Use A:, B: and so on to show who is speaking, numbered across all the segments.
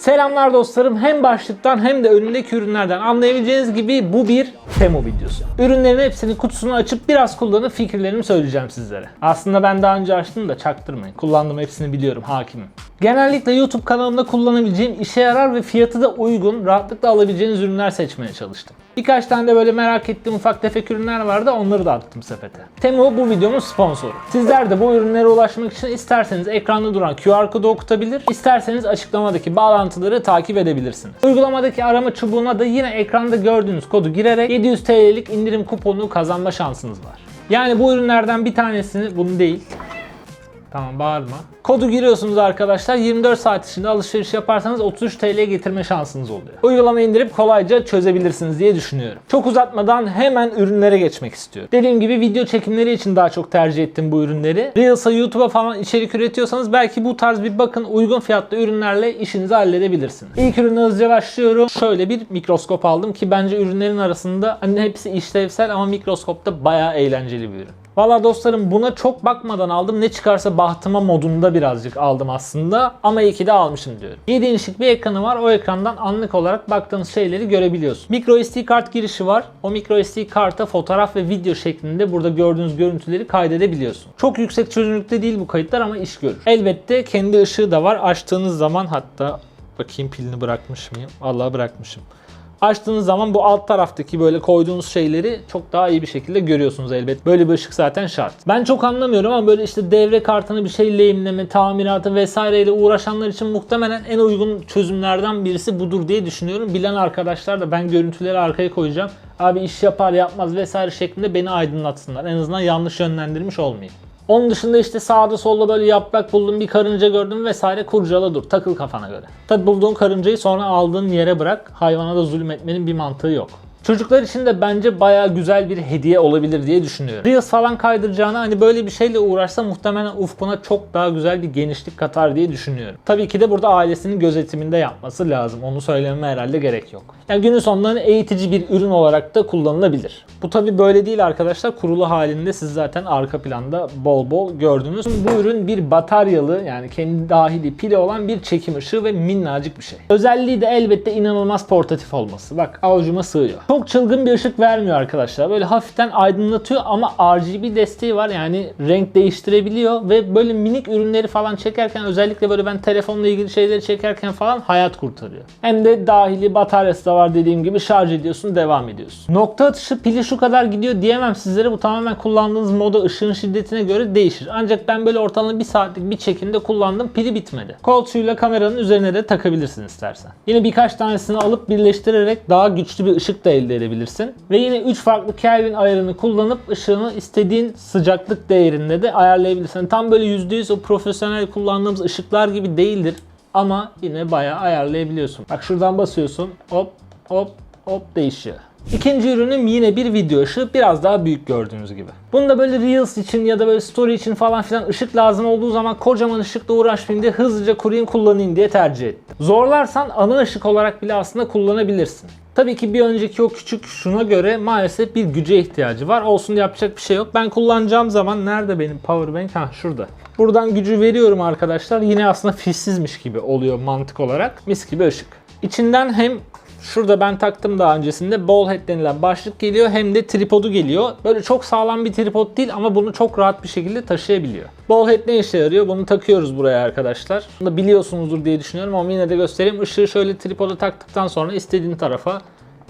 A: Selamlar dostlarım. Hem başlıktan hem de önündeki ürünlerden anlayabileceğiniz gibi bu bir Temu videosu. Ürünlerin hepsini kutusunu açıp biraz kullanıp fikirlerimi söyleyeceğim sizlere. Aslında ben daha önce açtım da çaktırmayın. Kullandım hepsini biliyorum, hakimim. Genellikle YouTube kanalımda kullanabileceğim, işe yarar ve fiyatı da uygun, rahatlıkla alabileceğiniz ürünler seçmeye çalıştım. Birkaç tane de böyle merak ettiğim ufak tefek ürünler vardı, onları da attım sepete. Temu bu videomun sponsoru. Sizler de bu ürünlere ulaşmak için isterseniz ekranda duran QR kodu okutabilir, isterseniz açıklamadaki bağlantıları takip edebilirsiniz. Uygulamadaki arama çubuğuna da yine ekranda gördüğünüz kodu girerek 700 TL'lik indirim kuponu kazanma şansınız var. Yani bu ürünlerden bir tanesini, bunu değil, Tamam bağırma. Kodu giriyorsunuz arkadaşlar. 24 saat içinde alışveriş yaparsanız 33 TL'ye getirme şansınız oluyor. Uygulamayı indirip kolayca çözebilirsiniz diye düşünüyorum. Çok uzatmadan hemen ürünlere geçmek istiyorum. Dediğim gibi video çekimleri için daha çok tercih ettim bu ürünleri. Reels'a, YouTube'a falan içerik üretiyorsanız belki bu tarz bir bakın uygun fiyatlı ürünlerle işinizi halledebilirsiniz. İlk ürünü hızlıca başlıyorum. Şöyle bir mikroskop aldım ki bence ürünlerin arasında hani hepsi işlevsel ama mikroskopta bayağı eğlenceli bir ürün. Valla dostlarım buna çok bakmadan aldım. Ne çıkarsa bahtıma modunda birazcık aldım aslında. Ama iyi ki de almışım diyorum. 7 inçlik bir ekranı var. O ekrandan anlık olarak baktığınız şeyleri görebiliyorsun. Micro SD kart girişi var. O micro SD karta fotoğraf ve video şeklinde burada gördüğünüz görüntüleri kaydedebiliyorsun. Çok yüksek çözünürlükte değil bu kayıtlar ama iş görür. Elbette kendi ışığı da var. Açtığınız zaman hatta bakayım pilini bırakmış mıyım? Vallahi bırakmışım. Açtığınız zaman bu alt taraftaki böyle koyduğunuz şeyleri çok daha iyi bir şekilde görüyorsunuz elbet. Böyle bir ışık zaten şart. Ben çok anlamıyorum ama böyle işte devre kartını bir şey lehimleme, tamiratı vesaireyle uğraşanlar için muhtemelen en uygun çözümlerden birisi budur diye düşünüyorum. Bilen arkadaşlar da ben görüntüleri arkaya koyacağım. Abi iş yapar yapmaz vesaire şeklinde beni aydınlatsınlar. En azından yanlış yönlendirmiş olmayayım. Onun dışında işte sağda solda böyle yaprak buldum, bir karınca gördüm vesaire kurcala dur. Takıl kafana göre. Tabi bulduğun karıncayı sonra aldığın yere bırak. Hayvana da zulmetmenin bir mantığı yok. Çocuklar için de bence bayağı güzel bir hediye olabilir diye düşünüyorum. Reels falan kaydıracağına hani böyle bir şeyle uğraşsa muhtemelen ufkuna çok daha güzel bir genişlik katar diye düşünüyorum. Tabii ki de burada ailesinin gözetiminde yapması lazım. Onu söylememe herhalde gerek yok. Yani günün sonunda eğitici bir ürün olarak da kullanılabilir. Bu tabii böyle değil arkadaşlar. Kurulu halinde siz zaten arka planda bol bol gördünüz. Bu ürün bir bataryalı yani kendi dahili pili olan bir çekim ışığı ve minnacık bir şey. Özelliği de elbette inanılmaz portatif olması. Bak avucuma sığıyor. Çok çılgın bir ışık vermiyor arkadaşlar. Böyle hafiften aydınlatıyor ama RGB desteği var. Yani renk değiştirebiliyor ve böyle minik ürünleri falan çekerken özellikle böyle ben telefonla ilgili şeyleri çekerken falan hayat kurtarıyor. Hem de dahili bataryası da var dediğim gibi şarj ediyorsun devam ediyorsun. Nokta atışı pili şu kadar gidiyor diyemem sizlere. Bu tamamen kullandığınız moda ışığın şiddetine göre değişir. Ancak ben böyle ortalama bir saatlik bir çekimde kullandım. Pili bitmedi. Koltuğuyla kameranın üzerine de takabilirsin istersen. Yine birkaç tanesini alıp birleştirerek daha güçlü bir ışık da elde edebilirsin. Ve yine 3 farklı Kelvin ayarını kullanıp ışığını istediğin sıcaklık değerinde de ayarlayabilirsin. Tam böyle %100 o profesyonel kullandığımız ışıklar gibi değildir. Ama yine bayağı ayarlayabiliyorsun. Bak şuradan basıyorsun. Hop hop hop değişiyor. İkinci ürünüm yine bir video ışığı biraz daha büyük gördüğünüz gibi. Bunu da böyle Reels için ya da böyle story için falan filan ışık lazım olduğu zaman kocaman ışıkla uğraşmayayım diye hızlıca kurayım kullanayım diye tercih ettim. Zorlarsan ana ışık olarak bile aslında kullanabilirsin. Tabii ki bir önceki o küçük şuna göre maalesef bir güce ihtiyacı var. Olsun yapacak bir şey yok. Ben kullanacağım zaman nerede benim powerbank? Ha şurada. Buradan gücü veriyorum arkadaşlar. Yine aslında fişsizmiş gibi oluyor mantık olarak. Mis gibi ışık. İçinden hem Şurada ben taktım daha öncesinde ball head denilen başlık geliyor hem de tripodu geliyor. Böyle çok sağlam bir tripod değil ama bunu çok rahat bir şekilde taşıyabiliyor. Ball head ne işe yarıyor? Bunu takıyoruz buraya arkadaşlar. Bunu da biliyorsunuzdur diye düşünüyorum ama yine de göstereyim. Işığı şöyle tripoda taktıktan sonra istediğin tarafa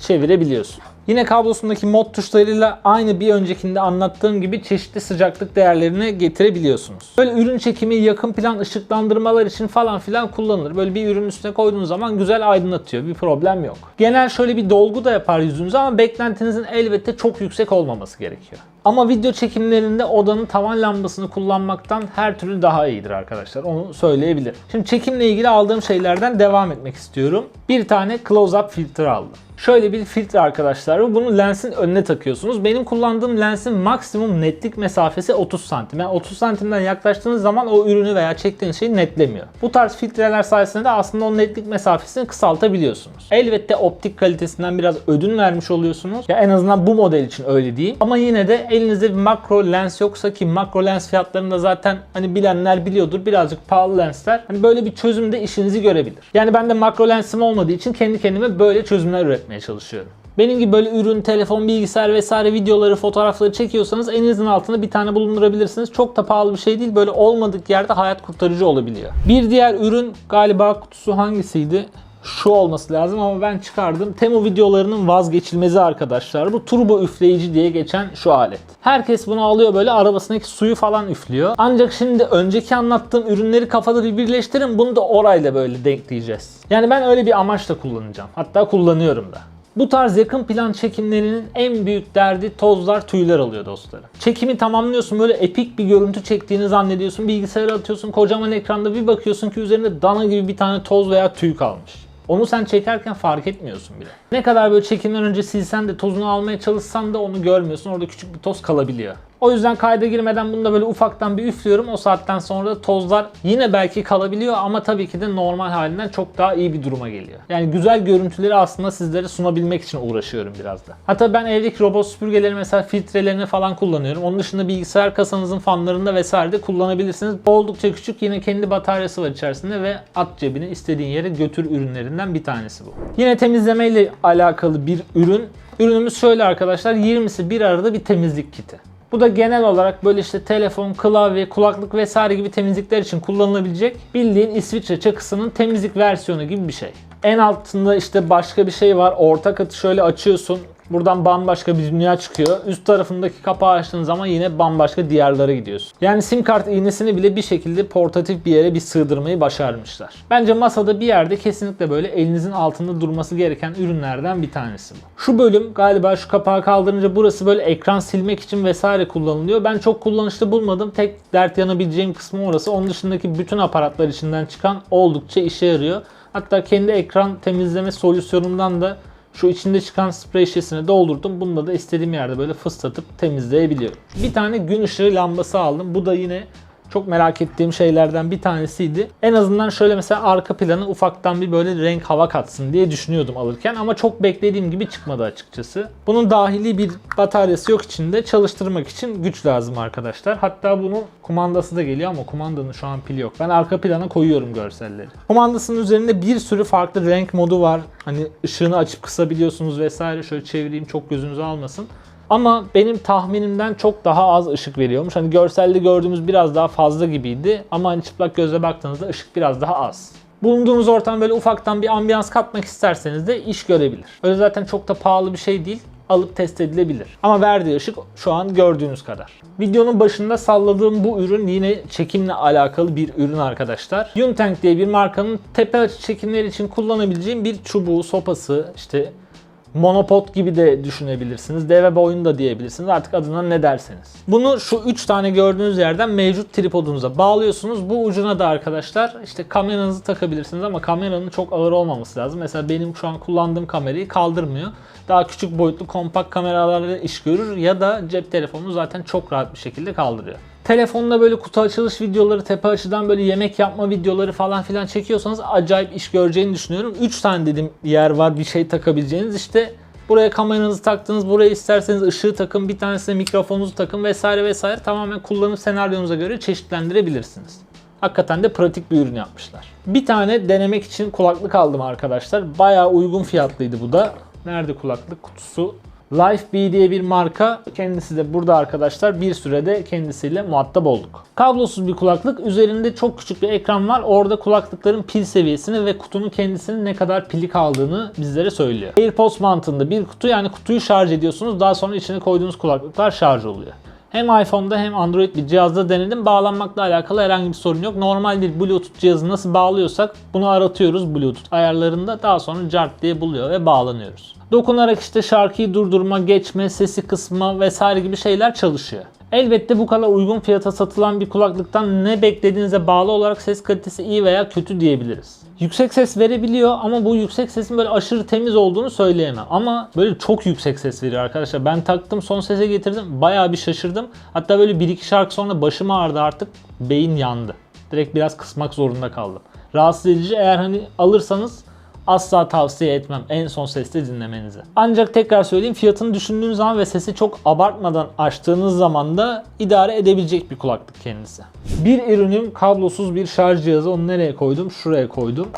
A: çevirebiliyorsun. Yine kablosundaki mod tuşlarıyla aynı bir öncekinde anlattığım gibi çeşitli sıcaklık değerlerini getirebiliyorsunuz. Böyle ürün çekimi, yakın plan ışıklandırmalar için falan filan kullanılır. Böyle bir ürün üstüne koyduğunuz zaman güzel aydınlatıyor. Bir problem yok. Genel şöyle bir dolgu da yapar yüzünüze ama beklentinizin elbette çok yüksek olmaması gerekiyor. Ama video çekimlerinde odanın tavan lambasını kullanmaktan her türlü daha iyidir arkadaşlar. Onu söyleyebilirim. Şimdi çekimle ilgili aldığım şeylerden devam etmek istiyorum. Bir tane close-up filtre aldım. Şöyle bir filtre arkadaşlar. Bunu lensin önüne takıyorsunuz. Benim kullandığım lensin maksimum netlik mesafesi 30 santim. Yani 30 santimden yaklaştığınız zaman o ürünü veya çektiğiniz şeyi netlemiyor. Bu tarz filtreler sayesinde de aslında o netlik mesafesini kısaltabiliyorsunuz. Elbette optik kalitesinden biraz ödün vermiş oluyorsunuz. Ya en azından bu model için öyle diyeyim. Ama yine de elinizde bir makro lens yoksa ki makro lens fiyatlarını da zaten hani bilenler biliyordur birazcık pahalı lensler. Hani böyle bir çözümde işinizi görebilir. Yani ben de makro lensim olmadığı için kendi kendime böyle çözümler üretmeye çalışıyorum. Benim gibi böyle ürün, telefon, bilgisayar vesaire videoları, fotoğrafları çekiyorsanız elinizin altında bir tane bulundurabilirsiniz. Çok da pahalı bir şey değil. Böyle olmadık yerde hayat kurtarıcı olabiliyor. Bir diğer ürün galiba kutusu hangisiydi? Şu olması lazım ama ben çıkardım. Temu videolarının vazgeçilmezi arkadaşlar. Bu turbo üfleyici diye geçen şu alet. Herkes bunu alıyor böyle arabasındaki suyu falan üflüyor. Ancak şimdi önceki anlattığım ürünleri kafada bir birleştirin. Bunu da orayla böyle denkleyeceğiz. Yani ben öyle bir amaçla kullanacağım. Hatta kullanıyorum da. Bu tarz yakın plan çekimlerinin en büyük derdi tozlar, tüyler alıyor dostlarım. Çekimi tamamlıyorsun böyle epik bir görüntü çektiğini zannediyorsun. Bilgisayara atıyorsun kocaman ekranda bir bakıyorsun ki üzerinde dana gibi bir tane toz veya tüy kalmış. Onu sen çekerken fark etmiyorsun bile. Ne kadar böyle çekimden önce silsen de tozunu almaya çalışsan da onu görmüyorsun. Orada küçük bir toz kalabiliyor. O yüzden kayda girmeden bunu da böyle ufaktan bir üflüyorum. O saatten sonra da tozlar yine belki kalabiliyor ama tabii ki de normal halinden çok daha iyi bir duruma geliyor. Yani güzel görüntüleri aslında sizlere sunabilmek için uğraşıyorum biraz da. Hatta ben evdeki robot süpürgeleri mesela filtrelerini falan kullanıyorum. Onun dışında bilgisayar kasanızın fanlarında vesaire de kullanabilirsiniz. Oldukça küçük yine kendi bataryası var içerisinde ve at cebine istediğin yere götür ürünlerinden bir tanesi bu. Yine temizleme ile alakalı bir ürün. Ürünümüz şöyle arkadaşlar 20'si bir arada bir temizlik kiti. Bu da genel olarak böyle işte telefon, klavye, kulaklık vesaire gibi temizlikler için kullanılabilecek bildiğin İsviçre çakısının temizlik versiyonu gibi bir şey. En altında işte başka bir şey var. Orta katı şöyle açıyorsun. Buradan bambaşka bir dünya çıkıyor. Üst tarafındaki kapağı açtığın zaman yine bambaşka diyarlara gidiyorsun. Yani sim kart iğnesini bile bir şekilde portatif bir yere bir sığdırmayı başarmışlar. Bence masada bir yerde kesinlikle böyle elinizin altında durması gereken ürünlerden bir tanesi bu. Şu bölüm galiba şu kapağı kaldırınca burası böyle ekran silmek için vesaire kullanılıyor. Ben çok kullanışlı bulmadım. Tek dert yanabileceğim kısmı orası. Onun dışındaki bütün aparatlar içinden çıkan oldukça işe yarıyor. Hatta kendi ekran temizleme solüsyonumdan da şu içinde çıkan sprey şişesini doldurdum. Bununla da istediğim yerde böyle fıslatıp temizleyebiliyorum. Bir tane gün ışığı lambası aldım. Bu da yine çok merak ettiğim şeylerden bir tanesiydi. En azından şöyle mesela arka planı ufaktan bir böyle renk hava katsın diye düşünüyordum alırken ama çok beklediğim gibi çıkmadı açıkçası. Bunun dahili bir bataryası yok içinde. Çalıştırmak için güç lazım arkadaşlar. Hatta bunun kumandası da geliyor ama kumandanın şu an pili yok. Ben arka plana koyuyorum görselleri. Kumandasının üzerinde bir sürü farklı renk modu var. Hani ışığını açıp kısabiliyorsunuz vesaire. Şöyle çevireyim çok gözünüzü almasın. Ama benim tahminimden çok daha az ışık veriyormuş. Hani görselde gördüğümüz biraz daha fazla gibiydi. Ama hani çıplak gözle baktığınızda ışık biraz daha az. Bulunduğumuz ortam böyle ufaktan bir ambiyans katmak isterseniz de iş görebilir. Öyle zaten çok da pahalı bir şey değil alıp test edilebilir. Ama verdiği ışık şu an gördüğünüz kadar. Videonun başında salladığım bu ürün yine çekimle alakalı bir ürün arkadaşlar. Yuntank diye bir markanın tepe açı çekimleri için kullanabileceğim bir çubuğu, sopası, işte monopod gibi de düşünebilirsiniz. Deve boyun da diyebilirsiniz. Artık adına ne derseniz. Bunu şu 3 tane gördüğünüz yerden mevcut tripodunuza bağlıyorsunuz. Bu ucuna da arkadaşlar işte kameranızı takabilirsiniz ama kameranın çok ağır olmaması lazım. Mesela benim şu an kullandığım kamerayı kaldırmıyor. Daha küçük boyutlu kompakt kameralarla iş görür ya da cep telefonu zaten çok rahat bir şekilde kaldırıyor. Telefonla böyle kutu açılış videoları, tepe açıdan böyle yemek yapma videoları falan filan çekiyorsanız acayip iş göreceğini düşünüyorum. 3 tane dedim yer var bir şey takabileceğiniz. İşte buraya kameranızı taktınız, buraya isterseniz ışığı takın, bir tanesine mikrofonunuzu takın vesaire vesaire. Tamamen kullanım senaryonuza göre çeşitlendirebilirsiniz. Hakikaten de pratik bir ürün yapmışlar. Bir tane denemek için kulaklık aldım arkadaşlar. Bayağı uygun fiyatlıydı bu da. Nerede kulaklık kutusu? LifeBee diye bir marka. Kendisi de burada arkadaşlar. Bir sürede kendisiyle muhatap olduk. Kablosuz bir kulaklık. Üzerinde çok küçük bir ekran var. Orada kulaklıkların pil seviyesini ve kutunun kendisinin ne kadar pili kaldığını bizlere söylüyor. AirPods mantığında bir kutu yani kutuyu şarj ediyorsunuz. Daha sonra içine koyduğunuz kulaklıklar şarj oluyor. Hem iPhone'da hem Android bir cihazda denedim. Bağlanmakla alakalı herhangi bir sorun yok. Normal bir Bluetooth cihazı nasıl bağlıyorsak bunu aratıyoruz Bluetooth ayarlarında. Daha sonra cart diye buluyor ve bağlanıyoruz. Dokunarak işte şarkıyı durdurma, geçme, sesi kısma vesaire gibi şeyler çalışıyor. Elbette bu kadar uygun fiyata satılan bir kulaklıktan ne beklediğinize bağlı olarak ses kalitesi iyi veya kötü diyebiliriz. Yüksek ses verebiliyor ama bu yüksek sesin böyle aşırı temiz olduğunu söyleyemem. Ama böyle çok yüksek ses veriyor arkadaşlar. Ben taktım son sese getirdim. Bayağı bir şaşırdım. Hatta böyle bir iki şarkı sonra başım ağrıdı artık. Beyin yandı. Direkt biraz kısmak zorunda kaldım. Rahatsız edici eğer hani alırsanız asla tavsiye etmem en son sesle dinlemenizi. Ancak tekrar söyleyeyim fiyatını düşündüğünüz zaman ve sesi çok abartmadan açtığınız zaman da idare edebilecek bir kulaklık kendisi. Bir ürünüm kablosuz bir şarj cihazı. Onu nereye koydum? Şuraya koydum.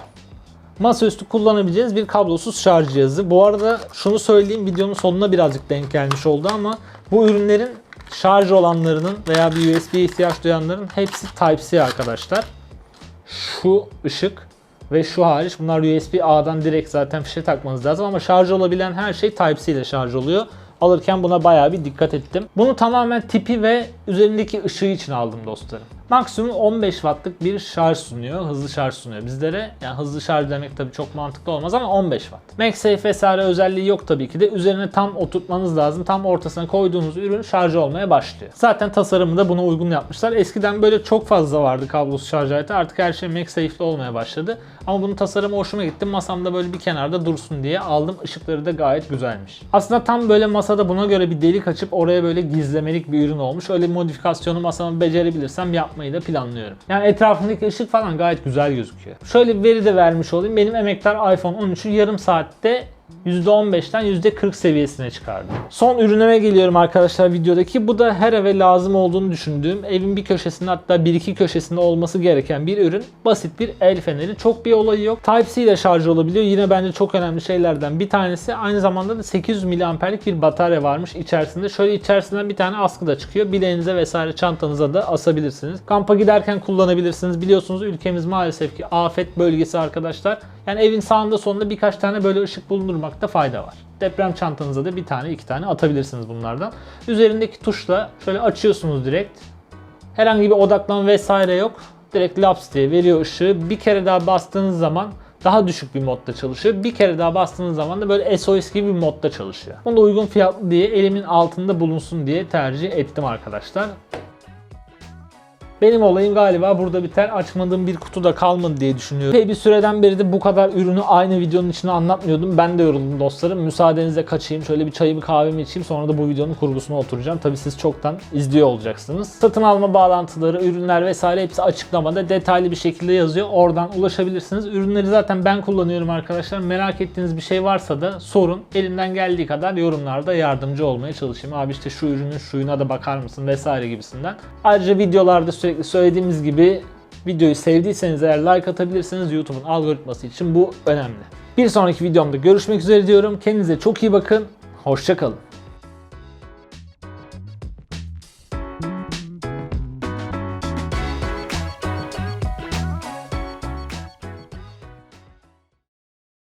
A: Masaüstü kullanabileceğiniz bir kablosuz şarj cihazı. Bu arada şunu söyleyeyim videonun sonuna birazcık denk gelmiş oldu ama bu ürünlerin şarj olanlarının veya bir USB'ye ihtiyaç duyanların hepsi Type-C arkadaşlar. Şu ışık ve şu hariç bunlar USB-A'dan direkt zaten fişe takmanız lazım ama şarj olabilen her şey Type-C ile şarj oluyor. Alırken buna bayağı bir dikkat ettim. Bunu tamamen tipi ve üzerindeki ışığı için aldım dostlarım. Maksimum 15 wattlık bir şarj sunuyor, hızlı şarj sunuyor bizlere. Yani hızlı şarj demek tabii çok mantıklı olmaz ama 15 watt. MagSafe vesaire özelliği yok tabii ki de. Üzerine tam oturtmanız lazım. Tam ortasına koyduğunuz ürün şarj olmaya başlıyor. Zaten tasarımı da buna uygun yapmışlar. Eskiden böyle çok fazla vardı kablosuz şarj aleti. Artık her şey MagSafe'li olmaya başladı. Ama bunun tasarımı hoşuma gitti. Masamda böyle bir kenarda dursun diye aldım. Işıkları da gayet güzelmiş. Aslında tam böyle masada buna göre bir delik açıp oraya böyle gizlemelik bir ürün olmuş. Öyle modifikasyonu masama becerebilirsem yapmayı da planlıyorum. Yani etrafındaki ışık falan gayet güzel gözüküyor. Şöyle bir veri de vermiş olayım. Benim emektar iPhone 13'ü yarım saatte %15'ten %40 seviyesine çıkardım. Son ürüneme geliyorum arkadaşlar videodaki. Bu da her eve lazım olduğunu düşündüğüm, evin bir köşesinde hatta bir iki köşesinde olması gereken bir ürün. Basit bir el feneri. Çok bir olayı yok. Type-C ile şarj olabiliyor. Yine bence çok önemli şeylerden bir tanesi. Aynı zamanda da 800 mAh'lik bir batarya varmış içerisinde. Şöyle içerisinden bir tane askı da çıkıyor. Bileğinize vesaire çantanıza da asabilirsiniz. Kampa giderken kullanabilirsiniz. Biliyorsunuz ülkemiz maalesef ki afet bölgesi arkadaşlar. Yani evin sağında solunda birkaç tane böyle ışık bulundurmakta fayda var. Deprem çantanıza da bir tane iki tane atabilirsiniz bunlardan. Üzerindeki tuşla şöyle açıyorsunuz direkt. Herhangi bir odaklan vesaire yok. Direkt laps diye veriyor ışığı. Bir kere daha bastığınız zaman daha düşük bir modda çalışıyor. Bir kere daha bastığınız zaman da böyle SOS gibi bir modda çalışıyor. Bunu da uygun fiyatlı diye elimin altında bulunsun diye tercih ettim arkadaşlar. Benim olayım galiba burada biter. Açmadığım bir kutu da kalmadı diye düşünüyorum. Epey bir süreden beri de bu kadar ürünü aynı videonun içine anlatmıyordum. Ben de yoruldum dostlarım. Müsaadenizle kaçayım. Şöyle bir çayımı kahvemi içeyim. Sonra da bu videonun kurgusuna oturacağım. Tabii siz çoktan izliyor olacaksınız. Satın alma bağlantıları, ürünler vesaire hepsi açıklamada detaylı bir şekilde yazıyor. Oradan ulaşabilirsiniz. Ürünleri zaten ben kullanıyorum arkadaşlar. Merak ettiğiniz bir şey varsa da sorun. Elimden geldiği kadar yorumlarda yardımcı olmaya çalışayım. Abi işte şu ürünün şuyuna da bakar mısın vesaire gibisinden. Ayrıca videolarda sürekli söylediğimiz gibi videoyu sevdiyseniz eğer like atabilirsiniz YouTube'un algoritması için bu önemli. Bir sonraki videomda görüşmek üzere diyorum. Kendinize çok iyi bakın. Hoşçakalın.